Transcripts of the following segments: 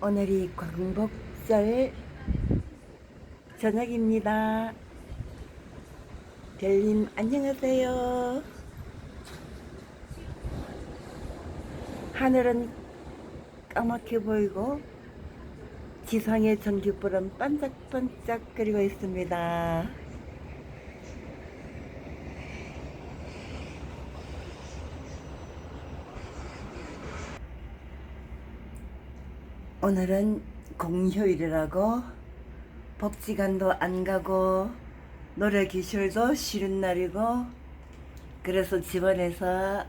오늘이 광복절 저녁입니다. 별님 안녕하세요. 하늘은 까맣게 보이고 지상의 전기불은 반짝반짝거리고 있습니다. 오늘은 공휴일이라고 복지관도 안 가고 노래 기술도 쉬는 날이고 그래서 집안에서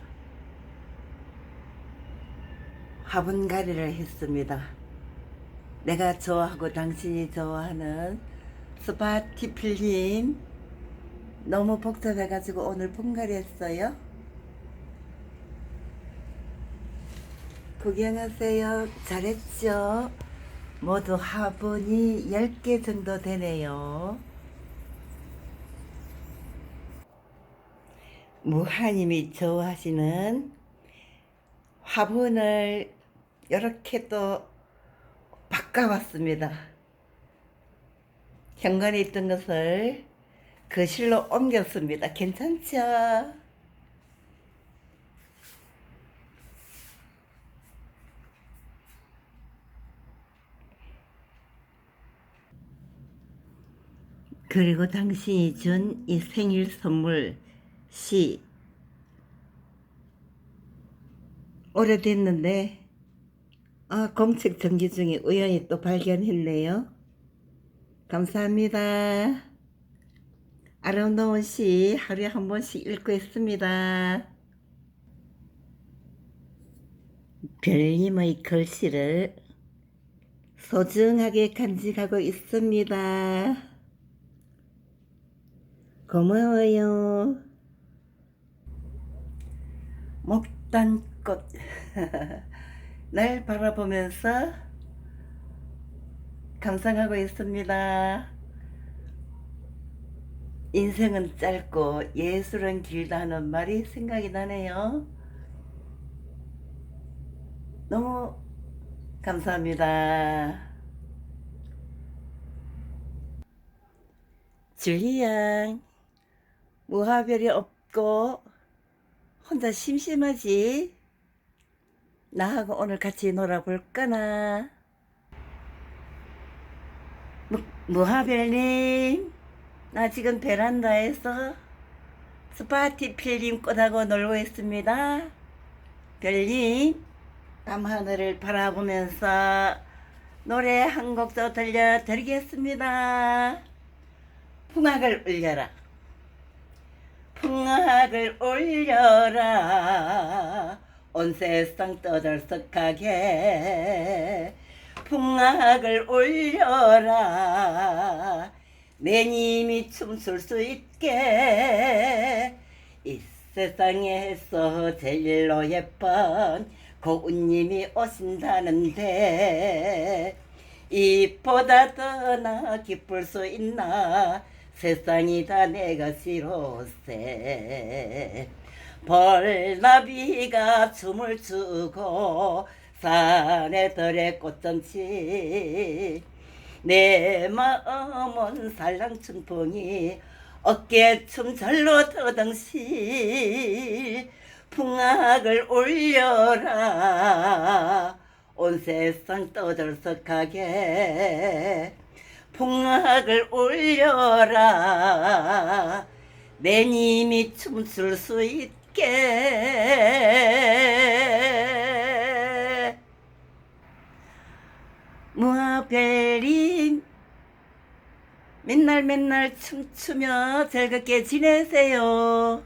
화분가리를 했습니다. 내가 좋아하고 당신이 좋아하는 스파티필님 너무 복잡해가지고 오늘 분갈이 했어요. 구경하세요. 잘했죠? 모두 화분이 10개 정도 되네요. 무하님이 좋아하시는 화분을 이렇게 또 바꿔봤습니다. 현관에 있던 것을 거실로 옮겼습니다. 괜찮죠? 그리고 당신이 준 이 생일 선물 시 오래됐는데 아, 공책 전기 중에 우연히 또 발견했네요. 감사합니다. 아름다운 시 하루에 한 번씩 읽고 있습니다. 별님의 글씨를 소중하게 간직하고 있습니다. 고마워요. 목단꽃. 날 바라보면서 감상하고 있습니다. 인생은 짧고 예술은 길다 하는 말이 생각이 나네요. 너무 감사합니다. 줄리양, 무하별이 없고 혼자 심심하지? 나하고 오늘 같이 놀아볼까나? 무, 무하별님, 나 지금 베란다에서 스파티 필님 꽃하고 놀고 있습니다. 별님, 밤하늘을 바라보면서 노래 한 곡도 들려드리겠습니다. 풍악을 울려라. 풍악을 올려라. 온 세상 떠들썩하게 풍악을 올려라. 내 님이 춤출 수 있게 이 세상에서 제일로 예쁜 고운님이 오신다는데 이보다 더 나 기쁠 수 있나 세상이 다 내가 싫어세. 벌나비가 춤을 추고 산에 들에 꽃전치 내 마음은 살랑춘풍이 어깨춤 절로 터덩시 풍악을 올려라. 온 세상 떠들썩하게 풍악을 올려라. 내 님이 춤출 수 있게. 무하별님 맨날 맨날 춤추며 즐겁게 지내세요